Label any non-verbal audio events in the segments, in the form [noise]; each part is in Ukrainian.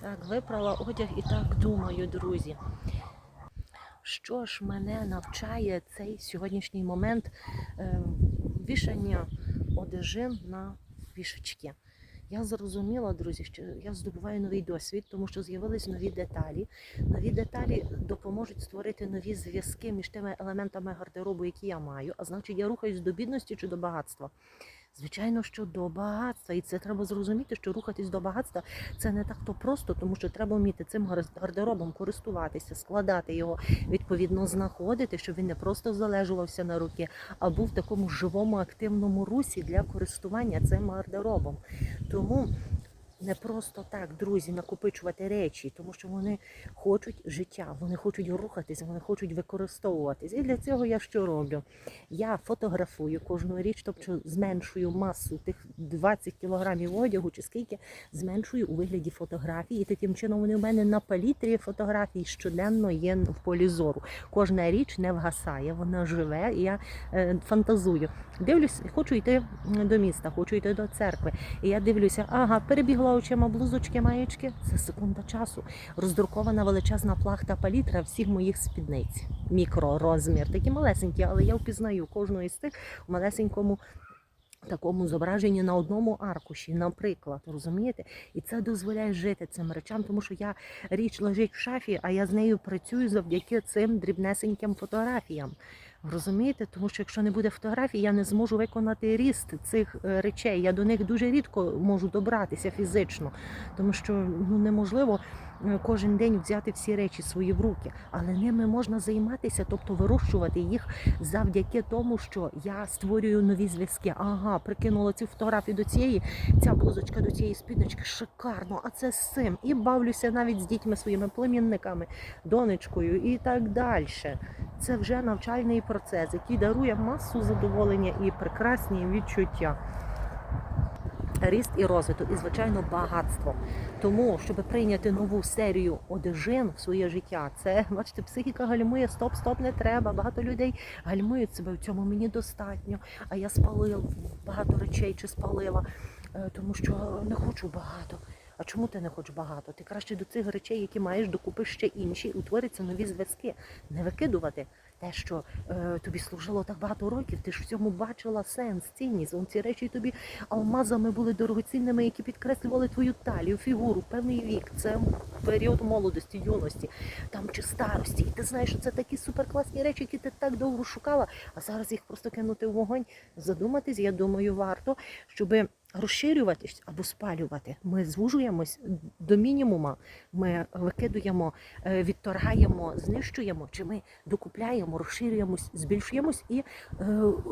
Так, випрала одяг і так думаю, друзі. Що ж мене навчає цей сьогоднішній момент е, вішання одежин на вішачки? Я зрозуміла, друзі, що я здобуваю новий досвід, тому що з'явились нові деталі. Нові деталі допоможуть створити нові зв'язки між тими елементами гардеробу, які я маю. А значить, я рухаюсь до бідності чи до багатства. Звичайно, що до багатства, і це треба зрозуміти, що рухатись до багатства це не так то просто, тому що треба вміти цим гар- гардеробом користуватися, складати його, відповідно знаходити, щоб він не просто залежувався на руки, а був в такому живому активному русі для користування цим гардеробом. Тому не просто так, друзі, накопичувати речі, тому що вони хочуть життя, вони хочуть рухатись, вони хочуть використовуватись. І для цього я що роблю? Я фотографую кожну річ, тобто зменшую масу тих 20 кілограмів одягу чи скільки зменшую у вигляді фотографій. І таким чином вони в мене на палітрі фотографій щоденно є в полі зору. Кожна річ не вгасає, вона живе, і я е, фантазую. Дивлюсь, хочу йти до міста, хочу йти до церкви. І я дивлюся, ага, перебігла очима блузочки, маєчки. Це секунда часу. Роздрукована величезна плахта палітра всіх моїх спідниць. Мікророзмір. Такі малесенькі, але я впізнаю кожну із тих в малесенькому. Такому зображенні на одному аркуші, наприклад, розумієте? І це дозволяє жити цим речам, тому що я річ лежить в шафі, а я з нею працюю завдяки цим дрібнесеньким фотографіям. Розумієте? Тому що якщо не буде фотографій, я не зможу виконати ріст цих е, речей. Я до них дуже рідко можу добратися фізично, тому що ну неможливо е, кожен день взяти всі речі свої в руки, але ними можна займатися, тобто вирощувати їх завдяки тому, що я створюю нові зв'язки. Ага, прикинула цю фотографію до цієї, ця блузочка до цієї спіднички, шикарно, а це з цим. І бавлюся навіть з дітьми своїми племінниками, донечкою і так далі. Це вже навчальний процес, який дарує масу задоволення і прекрасні відчуття. Ріст і розвиток, і звичайно багатство. Тому, щоб прийняти нову серію одежин в своє життя, це [laughs] бачите, психіка гальмує, стоп, стоп, не треба. Багато людей гальмують себе в цьому. Мені достатньо. А я спалила багато речей чи спалила, е, тому що не хочу багато. А чому ти не хочеш багато? Ти краще до цих речей, які маєш, докупиш ще інші, утворяться нові зв'язки. Не викидувати те, що е, тобі служило так багато років. Ти ж в цьому бачила сенс, цінність. Он ці речі тобі алмазами були дорогоцінними, які підкреслювали твою талію, фігуру, певний вік. Це період молодості, юності, там чи старості. І ти знаєш, що це такі суперкласні речі, які ти так довго шукала, а зараз їх просто кинути в вогонь. Задуматись, я думаю, варто, щоби розширюватись або спалювати. Ми звужуємось до мінімума. Ми викидуємо, е, відторгаємо, знищуємо, чи ми докупляємо, розширюємось, збільшуємось і е,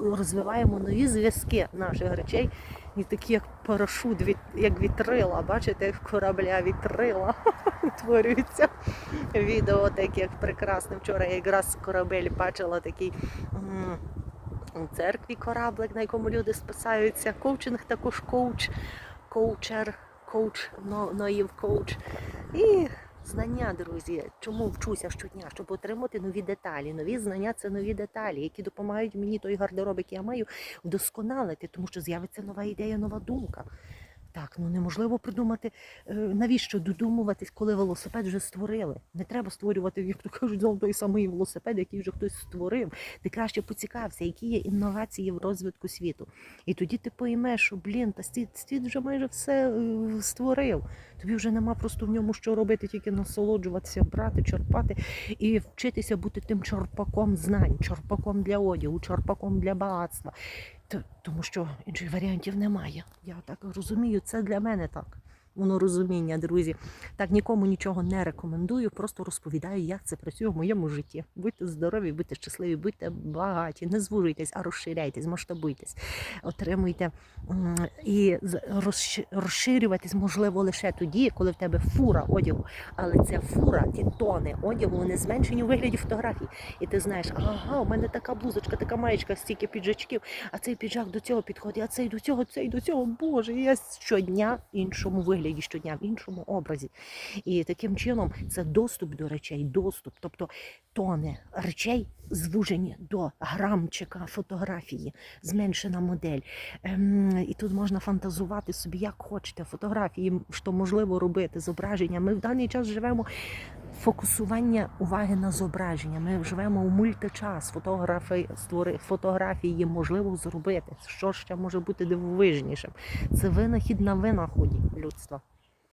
розвиваємо нові зв'язки наших речей. І такі як парашут, від- як вітрила. Бачите, як корабля вітрила [laughs] утворюється. Відео таке як прекрасне. Вчора я якраз корабель бачила такий. У церкві кораблик, на якому люди спасаються. Коучинг також коуч, коучер, коуч, ноїв коуч. І знання, друзі. Чому вчуся щодня? Щоб отримати нові деталі. Нові знання це нові деталі, які допомагають мені той гардероб, який я маю, вдосконалити, тому що з'явиться нова ідея, нова думка. Так, ну неможливо придумати, е, навіщо додумуватись, коли велосипед вже створили. Не треба створювати, як то кажуть, знову той самий велосипед, який вже хтось створив. Ти краще поцікався, які є інновації в розвитку світу. І тоді ти поймеш, що блін, та світ, світ вже майже все е, створив. Тобі вже нема просто в ньому що робити, тільки насолоджуватися, брати, черпати і вчитися бути тим черпаком знань, черпаком для одягу, черпаком для багатства. Тому що інших варіантів немає. Я так розумію, це для мене так. Воно розуміння, друзі. Так нікому нічого не рекомендую, просто розповідаю, як це працює в моєму житті. Будьте здорові, будьте щасливі, будьте багаті, не звужуйтесь, а розширяйтесь, масштабуйтесь, отримуйте і розширюватись можливо лише тоді, коли в тебе фура одягу. Але ця фура, ті тони одягу, вони зменшені у вигляді фотографій. І ти знаєш, ага, у мене така блузочка, така маєчка, стільки піджачків, а цей піджак до цього підходить, а цей до цього, цей до цього. Боже, я щодня в іншому вигляді. Вигляді щодня, в іншому образі. І таким чином це доступ до речей, доступ, тобто тони речей звужені до грамчика фотографії, зменшена модель. Ем, і тут можна фантазувати собі, як хочете. Фотографії, що можливо робити, зображення. Ми в даний час живемо фокусування уваги на зображення. Ми живемо у мультичас. Фотографи створи фотографії можливо зробити. Що ще може бути дивовижнішим? Це винахід на винаході людства.